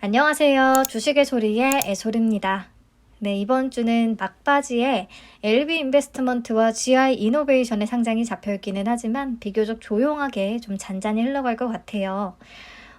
안녕하세요. 주식의 소리의 애소리입니다. 네, 이번 주는 막바지에 LB 인베스트먼트와 GI 이노베이션의 상장이 잡혀 있기는 하지만 비교적 조용하게 좀 잔잔히 흘러갈 것 같아요.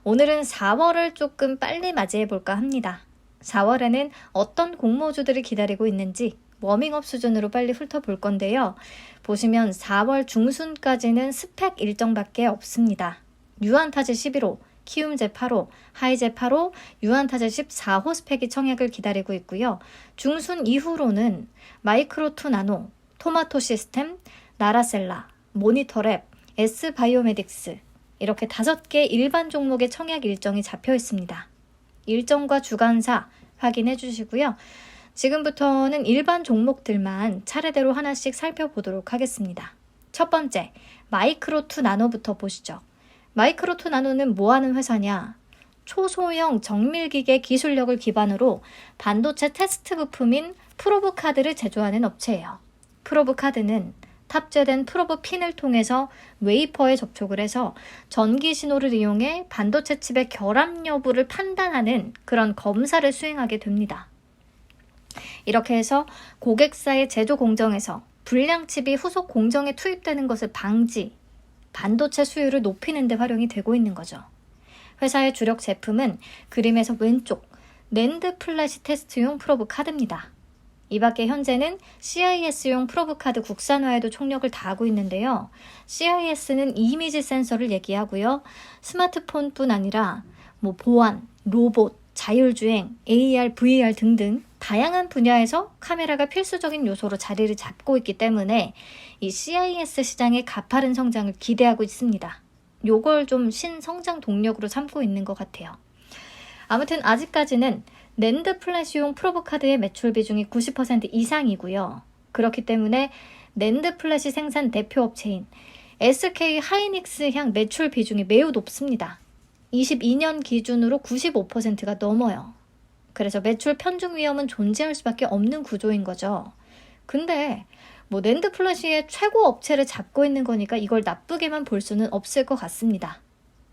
오늘은 4월을 조금 빨리 맞이해 볼까 합니다. 4월에는 어떤 공모주들이 기다리고 있는지 워밍업 수준으로 빨리 훑어볼 건데요. 보시면 4월 중순까지는 스펙 일정밖에 없습니다. 유한타제 11호, 키움 제 8호, 하이 제 8호, 유한타제 14호 스펙이 청약을 기다리고 있고요. 중순 이후로는 마이크로2 나노, 토마토 시스템, 나라셀라, 모니터랩, S바이오메딕스 이렇게 다섯 개 일반 종목의 청약 일정이 잡혀 있습니다. 일정과 주간사 확인해 주시고요. 지금부터는 일반 종목들만 차례대로 하나씩 살펴보도록 하겠습니다. 첫 번째, 마이크로2 나노부터 보시죠. 마이크로2 나노는 뭐 하는 회사냐? 초소형 정밀기계 기술력을 기반으로 반도체 테스트 부품인 프로브 카드를 제조하는 업체예요. 프로브 카드는 탑재된 프로브 핀을 통해서 웨이퍼에 접촉을 해서 전기 신호를 이용해 반도체 칩의 결합 여부를 판단하는 그런 검사를 수행하게 됩니다. 이렇게 해서 고객사의 제조 공정에서 불량 칩이 후속 공정에 투입되는 것을 방지, 반도체 수율을 높이는 데 활용이 되고 있는 거죠. 회사의 주력 제품은 그림에서 왼쪽 랜드 플래시 테스트용 프로브 카드입니다. 이 밖에 현재는 CIS용 프로브 카드 국산화에도 총력을 다하고 있는데요. CIS는 이미지 센서를 얘기하고요. 스마트폰뿐 아니라 뭐 보안, 로봇, 자율주행, AR, VR 등등 다양한 분야에서 카메라가 필수적인 요소로 자리를 잡고 있기 때문에 이 CIS 시장의 가파른 성장을 기대하고 있습니다. 요걸 좀 신성장 동력으로 삼고 있는 것 같아요. 아무튼 아직까지는 랜드 플래시용 프로브 카드의 매출 비중이 90% 이상이고요. 그렇기 때문에 랜드 플래시 생산 대표 업체인 SK 하이닉스 향 매출 비중이 매우 높습니다. 22년 기준으로 95%가 넘어요. 그래서 매출 편중 위험은 존재할 수밖에 없는 구조인 거죠. 근데 뭐 랜드 플래시의 최고 업체를 잡고 있는 거니까 이걸 나쁘게만 볼 수는 없을 것 같습니다.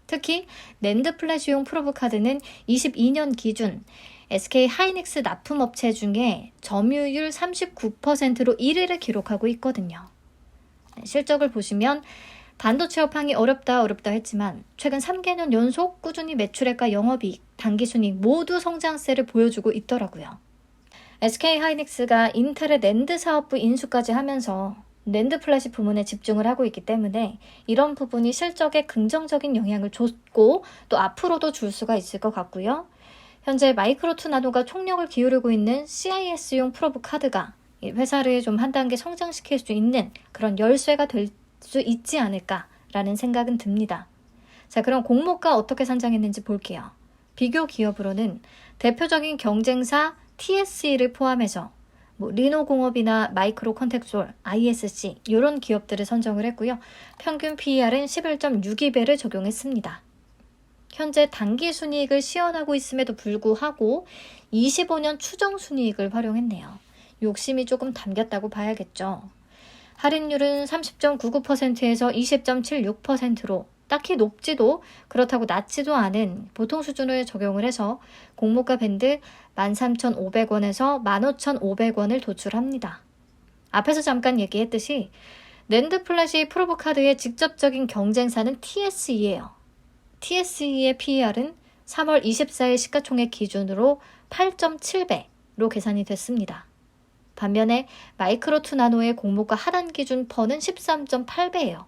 특히 랜드 플래시용 프로브 카드는 22년 기준 SK 하이닉스 납품 업체 중에 점유율 39%로 1위를 기록하고 있거든요. 실적을 보시면 반도체 업황이 어렵다 어렵다 했지만 최근 3개년 연속 꾸준히 매출액과 영업이익, 당기순이익 모두 성장세를 보여주고 있더라고요. SK 하이닉스가 인텔의 랜드 사업부 인수까지 하면서 랜드 플래시 부문에 집중을 하고 있기 때문에 이런 부분이 실적에 긍정적인 영향을 줬고 또 앞으로도 줄 수가 있을 것 같고요. 현재 마이크로2 나노가 총력을 기울이고 있는 CIS용 프로브 카드가 회사를 좀 한 단계 성장시킬 수 있는 그런 열쇠가 될 수 있지 않을까라는 생각은 듭니다. 자, 그럼 공모가 어떻게 산정했는지 볼게요. 비교 기업으로는 대표적인 경쟁사 TSE를 포함해서 뭐 리노공업이나 마이크로 컨텍솔, ISC 이런 기업들을 선정을 했고요. 평균 PER은 11.62배를 적용했습니다. 현재 단기 순이익을 시현하고 있음에도 불구하고 25년 추정 순이익을 활용했네요. 욕심이 조금 담겼다고 봐야겠죠. 할인율은 30.99%에서 20.76%로 딱히 높지도 그렇다고 낮지도 않은 보통 수준을 적용을 해서 공모가 밴드 13,500원에서 15,500원을 도출합니다. 앞에서 잠깐 얘기했듯이 랜드 플래시 프로브 카드의 직접적인 경쟁사는 TSE예요. TSE의 PER은 3월 24일 시가총액 기준으로 8.7배로 계산이 됐습니다. 반면에 마이크로2 나노의 공모가 하단 기준 퍼는 13.8배예요.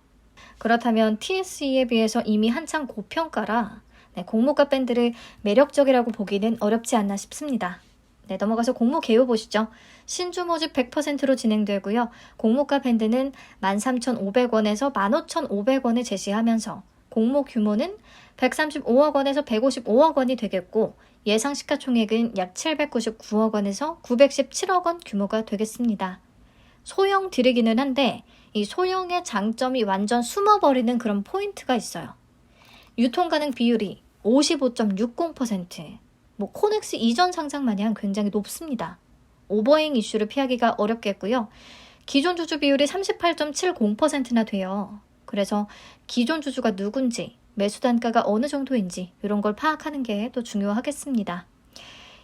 그렇다면 TSE에 비해서 이미 한창 고평가라 네, 공모가 밴드를 매력적이라고 보기는 어렵지 않나 싶습니다. 네, 넘어가서 공모 개요 보시죠. 신주 모집 100%로 진행되고요. 공모가 밴드는 13,500원에서 15,500원을 제시하면서 공모 규모는 135억 원에서 155억 원이 되겠고 예상 시가총액은 약 799억 원에서 917억 원 규모가 되겠습니다. 소형 딜이기는 한데 이 소형의 장점이 완전 숨어버리는 그런 포인트가 있어요. 유통 가능 비율이 55.60%. 뭐 코넥스 이전 상장 마냥 굉장히 높습니다. 오버행 이슈를 피하기가 어렵겠고요. 기존 주주 비율이 38.70%나 돼요. 그래서 기존 주주가 누군지, 매수 단가가 어느 정도인지 이런 걸 파악하는 게 또 중요하겠습니다.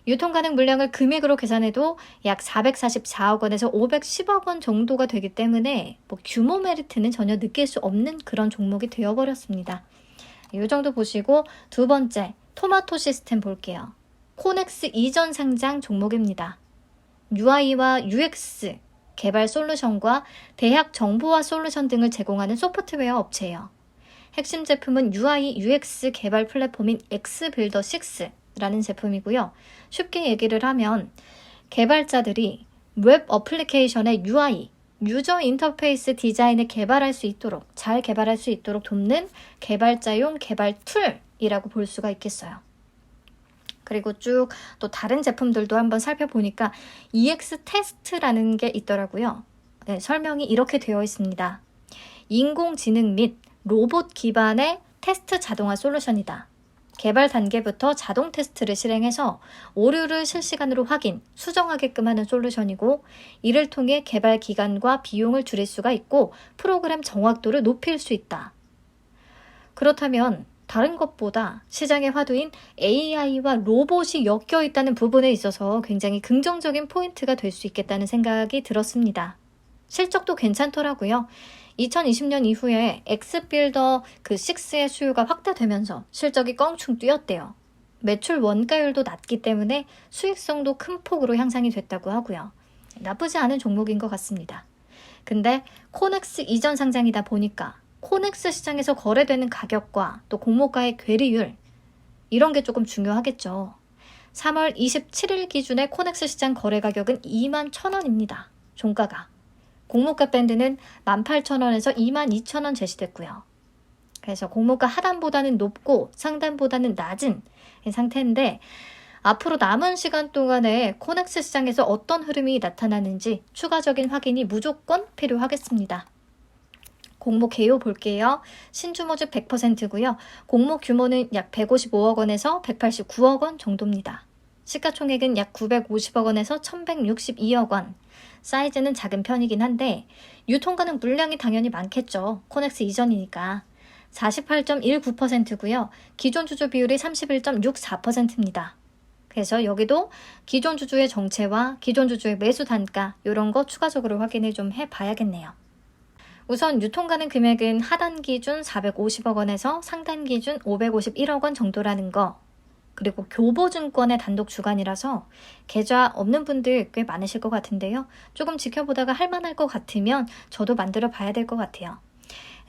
유통 가능 물량을 금액으로 계산해도 약 444억 원에서 510억 원 정도가 되기 때문에 뭐 규모 메리트는 전혀 느낄 수 없는 그런 종목이 되어버렸습니다. 이 정도 보시고 두 번째 토마토 시스템 볼게요. 코넥스 이전 상장 종목입니다. UI와 UX 개발 솔루션과 대학 정보화 솔루션 등을 제공하는 소프트웨어 업체예요. 핵심 제품은 UI UX 개발 플랫폼인 엑스빌더 6 라는 제품이고요. 쉽게 얘기를 하면 개발자들이 웹 어플리케이션의 UI, 유저 인터페이스 디자인을 개발할 수 있도록, 잘 개발할 수 있도록 돕는 개발자용 개발 툴이라고 볼 수가 있겠어요. 그리고 쭉 또 다른 제품들도 한번 살펴보니까 EX 테스트라는 게 있더라고요. 네, 설명이 이렇게 되어 있습니다. 인공지능 및 로봇 기반의 테스트 자동화 솔루션이다. 개발 단계부터 자동 테스트를 실행해서 오류를 실시간으로 확인, 수정하게끔 하는 솔루션이고, 이를 통해 개발 기간과 비용을 줄일 수가 있고, 프로그램 정확도를 높일 수 있다. 그렇다면, 다른 것보다 시장의 화두인 AI와 로봇이 엮여 있다는 부분에 있어서 굉장히 긍정적인 포인트가 될 수 있겠다는 생각이 들었습니다. 실적도 괜찮더라고요. 2020년 이후에 엑스빌더 그 6의 수요가 확대되면서 실적이 껑충 뛰었대요. 매출 원가율도 낮기 때문에 수익성도 큰 폭으로 향상이 됐다고 하고요. 나쁘지 않은 종목인 것 같습니다. 근데 코넥스 이전 상장이다 보니까 코넥스 시장에서 거래되는 가격과 또 공모가의 괴리율 이런 게 조금 중요하겠죠. 3월 27일 기준의 코넥스 시장 거래 가격은 2만 1,000원입니다. 종가가. 공모가 밴드는 18,000원에서 22,000원 제시됐고요. 그래서 공모가 하단보다는 높고 상단보다는 낮은 상태인데 앞으로 남은 시간 동안에 코넥스 시장에서 어떤 흐름이 나타나는지 추가적인 확인이 무조건 필요하겠습니다. 공모 개요 볼게요. 신주 모집 100%고요. 공모 규모는 약 155억 원에서 189억 원 정도입니다. 시가총액은 약 950억 원에서 1162억 원. 사이즈는 작은 편이긴 한데 유통 가능 물량이 당연히 많겠죠. 코넥스 이전이니까. 48.19%고요. 기존 주주 비율이 31.64%입니다. 그래서 여기도 기존 주주의 정체와 기존 주주의 매수 단가 이런 거 추가적으로 확인을 좀 해봐야겠네요. 우선 유통 가능 금액은 하단 기준 450억 원에서 상단 기준 551억 원 정도라는 거 그리고 교보증권의 단독 주관이라서 계좌 없는 분들 꽤 많으실 것 같은데요. 조금 지켜보다가 할만할 것 같으면 저도 만들어 봐야 될 것 같아요.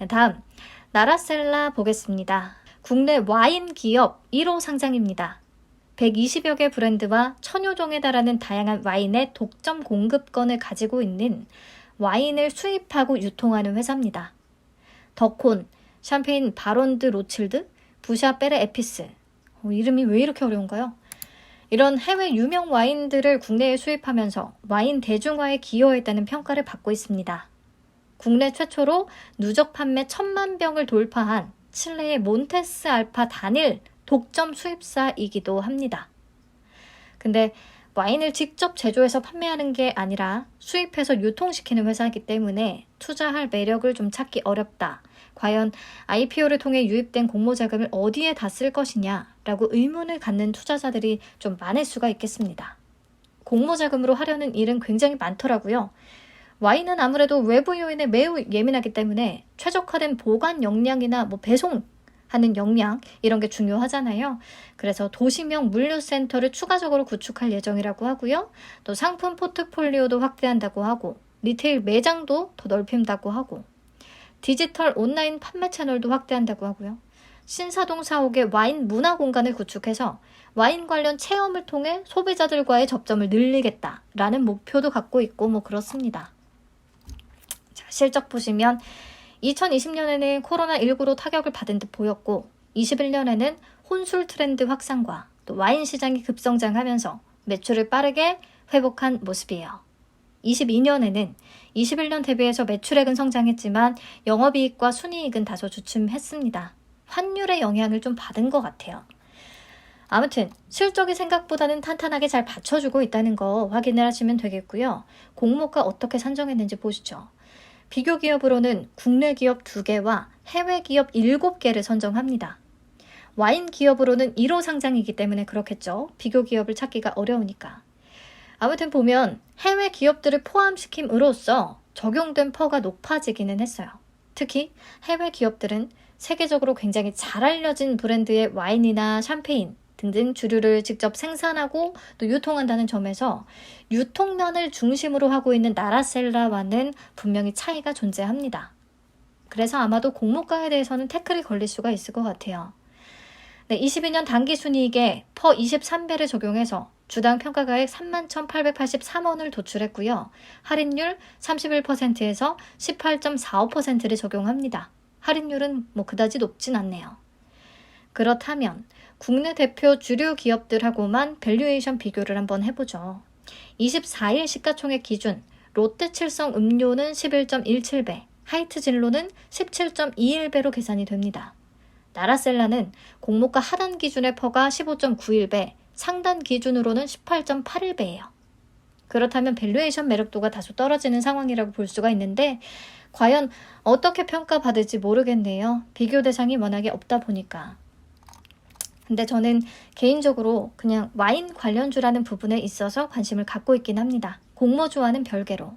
다음 나라셀라 보겠습니다. 국내 와인 기업 1호 상장입니다. 120여 개 브랜드와 천여 종에 달하는 다양한 와인의 독점 공급권을 가지고 있는 와인을 수입하고 유통하는 회사입니다. 더콘, 샴페인 바론드 로칠드, 부샤 베레 에피스, 어, 이름이 왜 이렇게 어려운가요? 이런 해외 유명 와인들을 국내에 수입하면서 와인 대중화에 기여했다는 평가를 받고 있습니다. 국내 최초로 누적 판매 천만 병을 돌파한 칠레의 몬테스 알파 단일 독점 수입사이기도 합니다. 근데 와인을 직접 제조해서 판매하는 게 아니라 수입해서 유통시키는 회사이기 때문에 투자할 매력을 좀 찾기 어렵다. 과연 IPO를 통해 유입된 공모 자금을 어디에 다 쓸 것이냐라고 의문을 갖는 투자자들이 좀 많을 수가 있겠습니다. 공모 자금으로 하려는 일은 굉장히 많더라고요. 와인은 아무래도 외부 요인에 매우 예민하기 때문에 최적화된 보관 역량이나 뭐 배송 하는 역량 이런 게 중요하잖아요. 그래서 도시명 물류센터를 추가적으로 구축할 예정이라고 하고요. 또 상품 포트폴리오도 확대한다고 하고 리테일 매장도 더 넓힌다고 하고 디지털 온라인 판매 채널도 확대한다고 하고요. 신사동 사옥에 와인 문화 공간을 구축해서 와인 관련 체험을 통해 소비자들과의 접점을 늘리겠다라는 목표도 갖고 있고 뭐 그렇습니다. 자, 실적 보시면 2020년에는 코로나19로 타격을 받은 듯 보였고 21년에는 혼술 트렌드 확산과 또 와인 시장이 급성장하면서 매출을 빠르게 회복한 모습이에요. 22년에는 21년 대비해서 매출액은 성장했지만 영업이익과 순이익은 다소 주춤했습니다. 환율의 영향을 좀 받은 것 같아요. 아무튼 실적이 생각보다는 탄탄하게 잘 받쳐주고 있다는 거 확인을 하시면 되겠고요. 공모가 어떻게 산정했는지 보시죠. 비교 기업으로는 국내 기업 2개와 해외 기업 7개를 선정합니다. 와인 기업으로는 1호 상장이기 때문에 그렇겠죠. 비교 기업을 찾기가 어려우니까. 아무튼 보면 해외 기업들을 포함시킴으로써 적용된 퍼가 높아지기는 했어요. 특히 해외 기업들은 세계적으로 굉장히 잘 알려진 브랜드의 와인이나 샴페인 등등 주류를 직접 생산하고 또 유통한다는 점에서 유통면을 중심으로 하고 있는 나라셀라와는 분명히 차이가 존재합니다. 그래서 아마도 공모가에 대해서는 태클이 걸릴 수가 있을 것 같아요. 네, 22년 단기 순이익에 퍼 23배를 적용해서 주당 평가가액 31,883원을 도출했고요. 할인율 31%에서 18.45%를 적용합니다. 할인율은 뭐 그다지 높진 않네요. 그렇다면 국내 대표 주류 기업들하고만 밸류에이션 비교를 한번 해보죠. 24일 시가총액 기준 롯데 칠성 음료는 11.17배, 하이트 진로는 17.21배로 계산이 됩니다. 나라셀라는 공모가 하단 기준의 퍼가 15.91배, 상단 기준으로는 18.81배예요. 그렇다면 밸류에이션 매력도가 다소 떨어지는 상황이라고 볼 수가 있는데 과연 어떻게 평가받을지 모르겠네요. 비교 대상이 워낙에 없다 보니까. 근데 저는 개인적으로 그냥 와인 관련주라는 부분에 있어서 관심을 갖고 있긴 합니다. 공모주와는 별개로.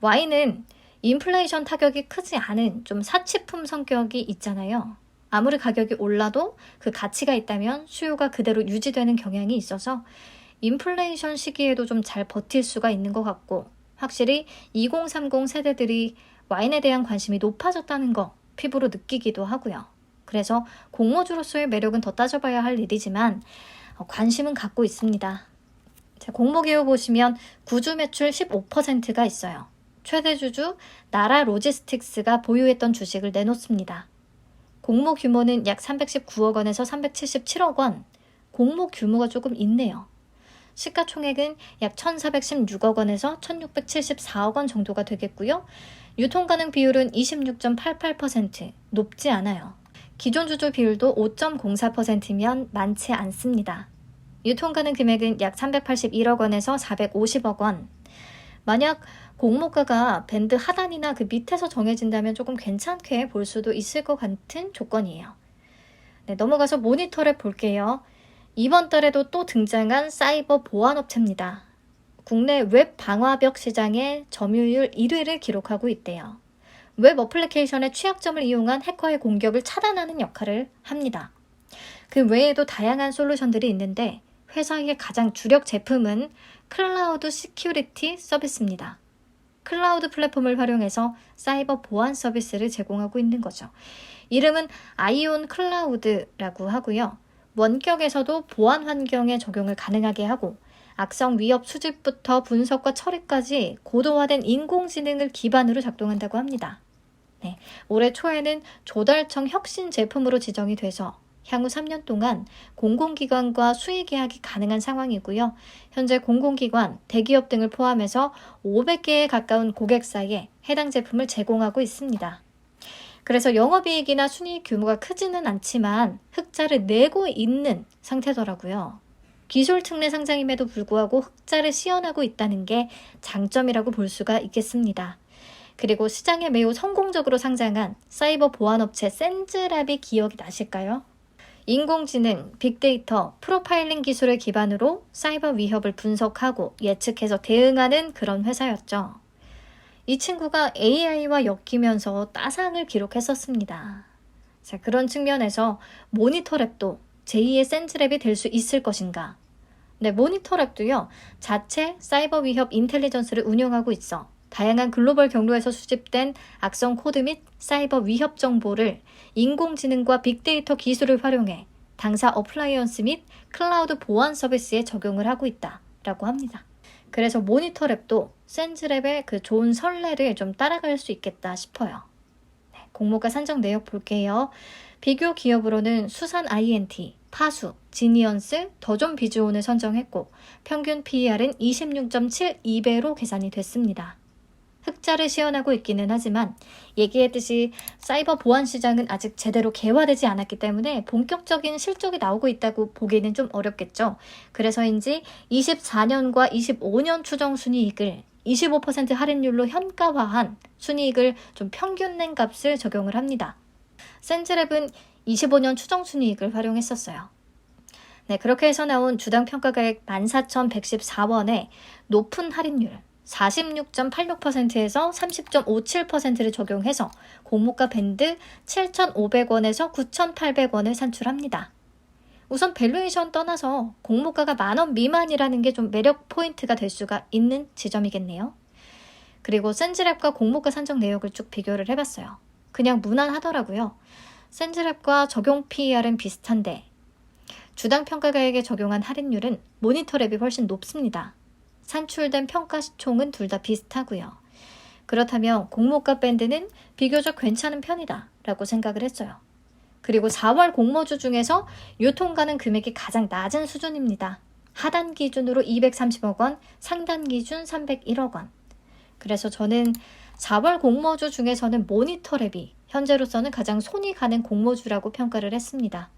와인은 인플레이션 타격이 크지 않은 좀 사치품 성격이 있잖아요. 아무리 가격이 올라도 그 가치가 있다면 수요가 그대로 유지되는 경향이 있어서 인플레이션 시기에도 좀 잘 버틸 수가 있는 것 같고 확실히 2030 세대들이 와인에 대한 관심이 높아졌다는 거 피부로 느끼기도 하고요. 그래서 공모주로서의 매력은 더 따져봐야 할 일이지만 어, 관심은 갖고 있습니다. 자, 공모기호 보시면 구주 매출 15%가 있어요. 최대 주주 나라 로지스틱스가 보유했던 주식을 내놓습니다. 공모 규모는 약 319억 원에서 377억 원. 공모 규모가 조금 있네요. 시가총액은 약 1,416억 원에서 1,674억 원 정도가 되겠고요. 유통 가능 비율은 26.88%, 높지 않아요. 기존 주주 비율도 5.04%면 많지 않습니다. 유통 가능 금액은 약 381억 원에서 450억 원. 만약 공모가가 밴드 하단이나 그 밑에서 정해진다면 조금 괜찮게 볼 수도 있을 것 같은 조건이에요. 네, 넘어가서 모니터를 볼게요. 이번 달에도 또 등장한 사이버 보안업체입니다. 국내 웹 방화벽 시장의 점유율 1위를 기록하고 있대요. 웹 어플리케이션의 취약점을 이용한 해커의 공격을 차단하는 역할을 합니다. 그 외에도 다양한 솔루션들이 있는데 회사의 가장 주력 제품은 클라우드 시큐리티 서비스입니다. 클라우드 플랫폼을 활용해서 사이버 보안 서비스를 제공하고 있는 거죠. 이름은 아이온 클라우드라고 하고요. 원격에서도 보안 환경에 적용을 가능하게 하고 악성 위협 수집부터 분석과 처리까지 고도화된 인공지능을 기반으로 작동한다고 합니다. 네, 올해 초에는 조달청 혁신 제품으로 지정이 돼서 향후 3년 동안 공공기관과 수의 계약이 가능한 상황이고요. 현재 공공기관, 대기업 등을 포함해서 500개에 가까운 고객사에 해당 제품을 제공하고 있습니다. 그래서 영업이익이나 순이익 규모가 크지는 않지만 흑자를 내고 있는 상태더라고요. 기술 특례 상장임에도 불구하고 흑자를 시연하고 있다는 게 장점이라고 볼 수가 있겠습니다. 그리고 시장에 매우 성공적으로 상장한 사이버 보안업체 센즈랍이 기억이 나실까요? 인공지능, 빅데이터, 프로파일링 기술을 기반으로 사이버 위협을 분석하고 예측해서 대응하는 그런 회사였죠. 이 친구가 AI와 엮이면서 따상을 기록했었습니다. 자, 그런 측면에서 모니터 랩도 제2의 센즈랩이 될 수 있을 것인가? 네, 모니터 랩도요, 자체 사이버 위협 인텔리전스를 운영하고 있어 다양한 글로벌 경로에서 수집된 악성 코드 및 사이버 위협 정보를 인공지능과 빅데이터 기술을 활용해 당사 어플라이언스 및 클라우드 보안 서비스에 적용을 하고 있다라고 합니다. 그래서 모니터랩도 센즈랩의 그 좋은 선례를 좀 따라갈 수 있겠다 싶어요. 네, 공모가 산정 내역 볼게요. 비교 기업으로는 수산 INT, 파수, 지니언스, 더존 비즈온을 선정했고 평균 PER은 26.72배로 계산이 됐습니다. 흑자를 시연하고 있기는 하지만 얘기했듯이 사이버 보안 시장은 아직 제대로 개화되지 않았기 때문에 본격적인 실적이 나오고 있다고 보기는 좀 어렵겠죠. 그래서인지 24년과 25년 추정 순이익을 25% 할인율로 현가화한 순이익을 좀 평균 낸 값을 적용을 합니다. 센즈랩은 25년 추정 순이익을 활용했었어요. 네, 그렇게 해서 나온 주당 평가가액 14,114원에 높은 할인율 46.86%에서 30.57%를 적용해서 공모가 밴드 7,500원에서 9,800원을 산출합니다. 우선 밸류에이션 떠나서 공모가가 만원 미만이라는 게 좀 매력 포인트가 될 수가 있는 지점이겠네요. 그리고 센즈랩과 공모가 산정 내역을 쭉 비교를 해봤어요. 그냥 무난하더라고요. 센즈랩과 적용 PER은 비슷한데 주당 평가가액에 적용한 할인율은 모니터랩이 훨씬 높습니다. 산출된 평가 시총은 둘 다 비슷하고요. 그렇다면 공모가 밴드는 비교적 괜찮은 편이다 라고 생각을 했어요. 그리고 4월 공모주 중에서 유통가는 금액이 가장 낮은 수준입니다. 하단 기준으로 230억 원, 상단 기준 301억 원. 그래서 저는 4월 공모주 중에서는 모니터랩이 현재로서는 가장 손이 가는 공모주라고 평가를 했습니다.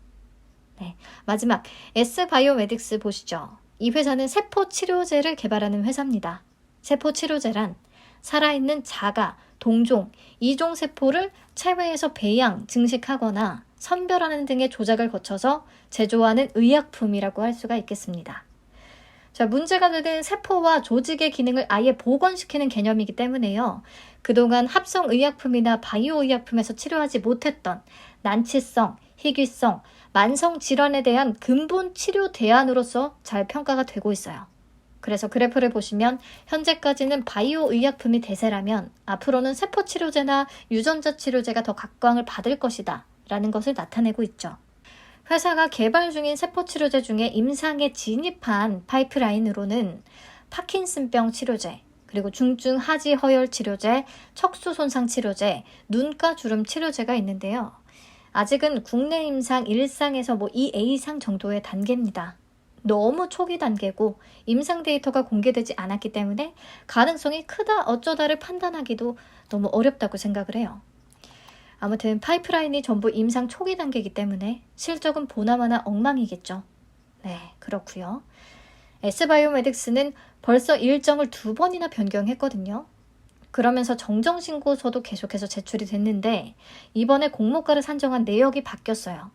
네, 마지막 S바이오메딕스 보시죠. 이 회사는 세포 치료제를 개발하는 회사입니다. 세포 치료제란 살아있는 자가, 동종, 이종 세포를 체외에서 배양, 증식하거나 선별하는 등의 조작을 거쳐서 제조하는 의약품이라고 할 수가 있겠습니다. 자, 문제가 되는 세포와 조직의 기능을 아예 복원시키는 개념이기 때문에요. 그동안 합성 의약품이나 바이오 의약품에서 치료하지 못했던 난치성, 희귀성, 만성 질환에 대한 근본 치료 대안으로서 잘 평가가 되고 있어요. 그래서 그래프를 보시면 현재까지는 바이오 의약품이 대세라면 앞으로는 세포 치료제나 유전자 치료제가 더 각광을 받을 것이다. 라는 것을 나타내고 있죠. 회사가 개발 중인 세포 치료제 중에 임상에 진입한 파이프라인으로는 파킨슨병 치료제, 그리고 중증 하지 허열 치료제, 척수 손상 치료제, 눈가 주름 치료제가 있는데요. 아직은 국내 임상 1상에서 뭐 2A상 정도의 단계입니다. 너무 초기 단계고 임상 데이터가 공개되지 않았기 때문에 가능성이 크다 어쩌다를 판단하기도 너무 어렵다고 생각을 해요. 아무튼 파이프라인이 전부 임상 초기 단계이기 때문에 실적은 보나마나 엉망이겠죠. 네, 그렇고요. S바이오메딕스는 벌써 일정을 두 번이나 변경했거든요. 그러면서 정정신고서도 계속해서 제출이 됐는데 이번에 공모가를 산정한 내역이 바뀌었어요.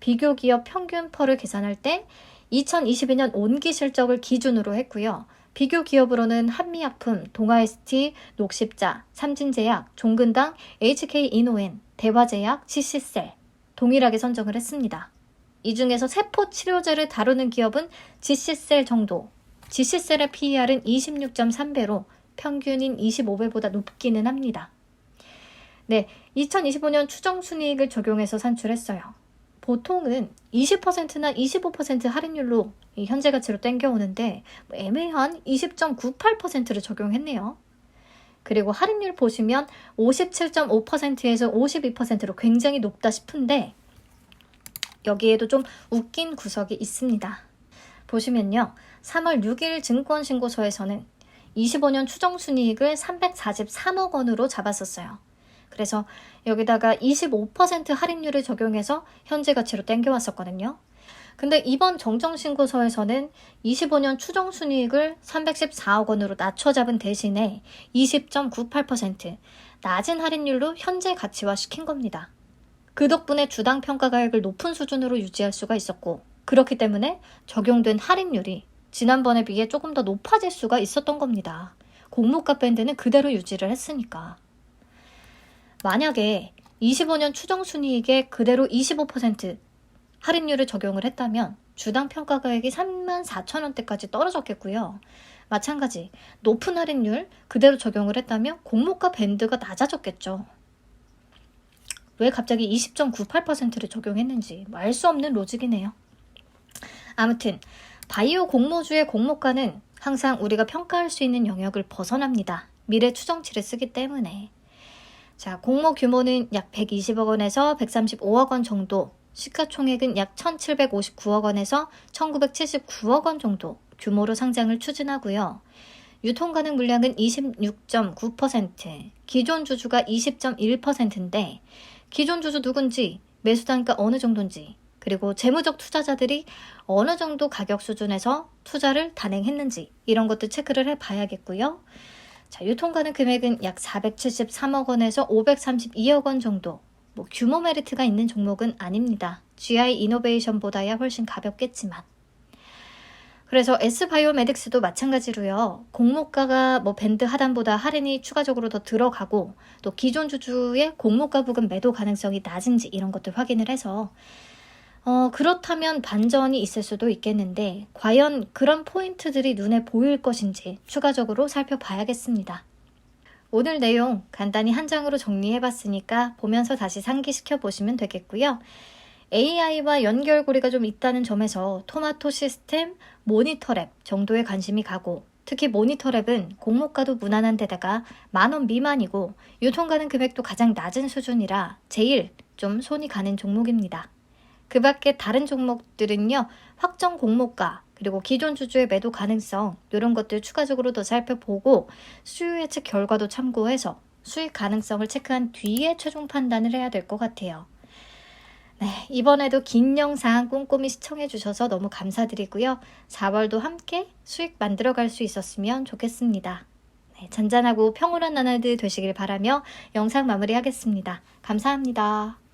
비교 기업 평균 펄을 계산할 때 2022년 온기 실적을 기준으로 했고요. 비교 기업으로는 한미약품, 동아ST, 녹십자, 삼진제약, 종근당, HK이노엔, 대화제약, CC셀 동일하게 선정을 했습니다. 이 중에서 세포 치료제를 다루는 기업은 GC셀 정도, GC셀의 PER은 26.3배로 평균인 25배보다 높기는 합니다. 네, 2025년 추정 순이익을 적용해서 산출했어요. 보통은 20%나 25% 할인율로 현재 가치로 땡겨오는데 뭐 애매한 20.98%를 적용했네요. 그리고 할인율 보시면 57.5%에서 52%로 굉장히 높다 싶은데 여기에도 좀 웃긴 구석이 있습니다. 보시면요. 3월 6일 증권신고서에서는 25년 추정 순이익을 343억 원으로 잡았었어요. 그래서 여기다가 25% 할인율을 적용해서 현재 가치로 땡겨왔었거든요. 근데 이번 정정신고서에서는 25년 추정 순이익을 314억 원으로 낮춰 잡은 대신에 20.98% 낮은 할인율로 현재 가치화 시킨 겁니다. 그 덕분에 주당 평가 가액을 높은 수준으로 유지할 수가 있었고 그렇기 때문에 적용된 할인율이 지난번에 비해 조금 더 높아질 수가 있었던 겁니다. 공모가 밴드는 그대로 유지를 했으니까. 만약에 25년 추정 순이익에 그대로 25% 할인율을 적용을 했다면 주당 평가 가액이 3만 4천 원대까지 떨어졌겠고요. 마찬가지 높은 할인율 그대로 적용을 했다면 공모가 밴드가 낮아졌겠죠. 왜 갑자기 20.98%를 적용했는지 알 수 없는 로직이네요. 아무튼 바이오 공모주의 공모가는 항상 우리가 평가할 수 있는 영역을 벗어납니다. 미래 추정치를 쓰기 때문에. 자, 공모 규모는 약 120억 원에서 135억 원 정도 시가총액은 약 1,759억 원에서 1,979억 원 정도 규모로 상장을 추진하고요. 유통 가능 물량은 26.9%, 기존 주주가 20.1%인데 기존 주주 누군지, 매수 단가 어느 정도인지, 그리고 재무적 투자자들이 어느 정도 가격 수준에서 투자를 단행했는지 이런 것도 체크를 해 봐야겠고요. 자, 유통 가능 금액은 약 473억 원에서 532억 원 정도. 뭐 규모 메리트가 있는 종목은 아닙니다. GI 이노베이션보다야 훨씬 가볍겠지만. 그래서 S바이오메딕스도 마찬가지로요. 공모가가 뭐 밴드 하단보다 할인이 추가적으로 더 들어가고 또 기존 주주의 공모가 부근 매도 가능성이 낮은지 이런 것들 확인을 해서 어, 그렇다면 반전이 있을 수도 있겠는데 과연 그런 포인트들이 눈에 보일 것인지 추가적으로 살펴봐야겠습니다. 오늘 내용 간단히 한 장으로 정리해 봤으니까 보면서 다시 상기시켜 보시면 되겠고요. AI와 연결고리가 좀 있다는 점에서 토마토 시스템, 모니터랩 정도에 관심이 가고 특히 모니터랩은 공모가도 무난한 데다가 만원 미만이고 유통 가능 금액도 가장 낮은 수준이라 제일 좀 손이 가는 종목입니다. 그 밖에 다른 종목들은요, 확정 공모가, 그리고 기존 주주의 매도 가능성, 이런 것들 추가적으로 더 살펴보고 수요 예측 결과도 참고해서 수익 가능성을 체크한 뒤에 최종 판단을 해야 될 것 같아요. 네, 이번에도 긴 영상 꼼꼼히 시청해 주셔서 너무 감사드리고요. 4월도 함께 수익 만들어 갈 수 있었으면 좋겠습니다. 네, 잔잔하고 평온한 나날들 되시길 바라며 영상 마무리하겠습니다. 감사합니다.